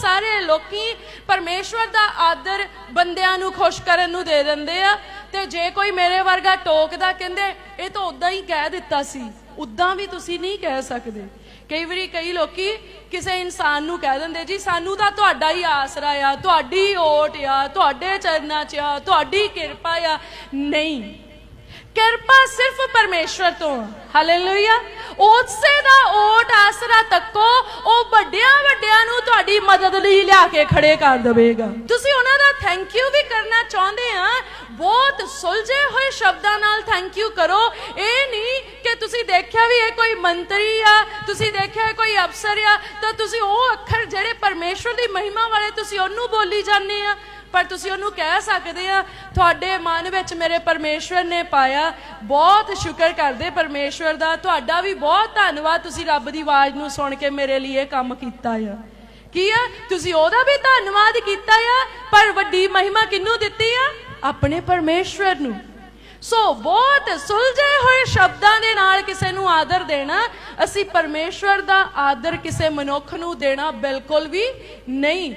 ਸਾਰੇ ਲੋਕੀ ਪਰਮੇਸ਼ਵਰ ਦਾ ਆਦਰ ਬੰਦਿਆਂ ਨੂੰ ਖੁਸ਼ ਕਰਨ ਨੂੰ ਦੇ ਦਿੰਦੇ ਆ। ਤੇ ਜੇ ਕੋਈ ਮੇਰੇ ਵਰਗਾ ਟੋਕਦਾ ਕਹਿੰਦੇ, ਇਹ ਤਾਂ ਉਦਾਂ ਹੀ ਕਹਿ ਦਿੱਤਾ ਸੀ। ਉਦਾਂ ਵੀ ਤੁਸੀਂ ਨਹੀਂ ਕਹਿ ਸਕਦੇ। ਕਈ ਵਾਰੀ ਕਈ ਲੋਕੀ ਕਿਸੇ ਇਨਸਾਨ ਨੂੰ ਕਹਿ ਦਿੰਦੇ, ਜੀ, ਸਾਨੂੰ ਤਾਂ ਤੁਹਾਡਾ ਹੀ ਆਸਰਾ ਆ, ਤੁਹਾਡੀ ਓਟ ਆ, ਤੁਹਾਡੇ ਚਰਨਾਂ 'ਚ ਆ, ਤੁਹਾਡੀ ਕਿਰਪਾ ਆ। ਨਹੀਂ। ਕਿਰਪਾ ਸਿਰਫ ਪਰਮੇਸ਼ਵਰ ਤੋਂ। ਹਾਲੇਲੂਇਆ ਉਸੇ ਦਾ ਓਟ ਆਸਰਾ ਤੱਕੋ, ਉਹ ਵੱਡਿਆਂ ਤੁਹਾਡੀ ਮਦਦ ਲਈ ਲਿਆ ਕੇ ਖੜੇ ਕਰ ਦੇਵੇਗਾ। ਤੁਸੀਂ ਉਹਨਾਂ ਦਾ ਥੈਂਕ ਯੂ ਵੀ ਕਰਨਾ ਚਾਹੁੰਦੇ ਆ। ਬਹੁਤ ਸੁਲਝੇ ਹੋਏ ਸ਼ਬਦਾਂ ਨਾਲ ਥੈਂਕ ਯੂ ਕਰੋ। ਇਹ ਨਹੀਂ ਕਿ ਤੁਸੀਂ ਦੇਖਿਆ ਵੀ ਇਹ ਕੋਈ ਮੰਤਰੀ ਆ, ਤੁਸੀਂ ਦੇਖਿਆ ਇਹ ਕੋਈ ਅਫਸਰ ਆ, ਤਾਂ ਤੁਸੀਂ ਉਹ ਅੱਖਰ ਜਿਹੜੇ ਪਰਮੇਸ਼ਵਰ ਦੀ ਮਹਿਮਾ ਵਾਲੇ ਤੁਸੀਂ ਉਹਨੂੰ ਬੋਲੀ ਜਾਂਦੇ ਆ। ਪਰ ਤੁਸੀਂ ਉਹਨੂੰ ਕਹਿ ਸਕਦੇ ਆ, ਤੁਹਾਡੇ ਮਨ ਵਿੱਚ ਮੇਰੇ ਪਰਮੇਸ਼ਵਰ ਨੇ ਪਾਇਆ। ਬਹੁਤ ਸ਼ੁਕਰ ਕਰਦੇ ਪਰਮੇਸ਼ਵਰ ਦਾ। ਤੁਹਾਡਾ ਵੀ ਬਹੁਤ ਧੰਨਵਾਦ ਤੁਸੀਂ ਰੱਬ ਦੀ ਆਵਾਜ਼ ਨੂੰ ਸੁਣ ਕੇ ਮੇਰੇ ਲਈ ਇਹ ਕੰਮ ਕੀਤਾ ਆ। ਕੀ ਆ? ਤੁਸੀਂ ਉਹਦਾ ਵੀ ਧੰਨਵਾਦ ਕੀਤਾ ਆ, ਪਰ ਵੱਡੀ ਮਹਿਮਾ ਕਿਹਨੂੰ ਦਿੱਤੀ ਆ? ਆਪਣੇ ਪਰਮੇਸ਼ਵਰ ਨੂੰ। ਸੋ ਬਹੁਤ ਸੁਲਝੇ ਹੋਏ ਸ਼ਬਦਾਂ ਦੇ ਨਾਲ ਕਿਸੇ ਨੂੰ ਆਦਰ ਦੇਣਾ, ਅਸੀਂ ਪਰਮੇਸ਼ਵਰ ਦਾ ਆਦਰ ਕਿਸੇ ਮਨੁੱਖ ਨੂੰ ਦੇਣਾ ਬਿਲਕੁਲ ਵੀ ਨਹੀਂ।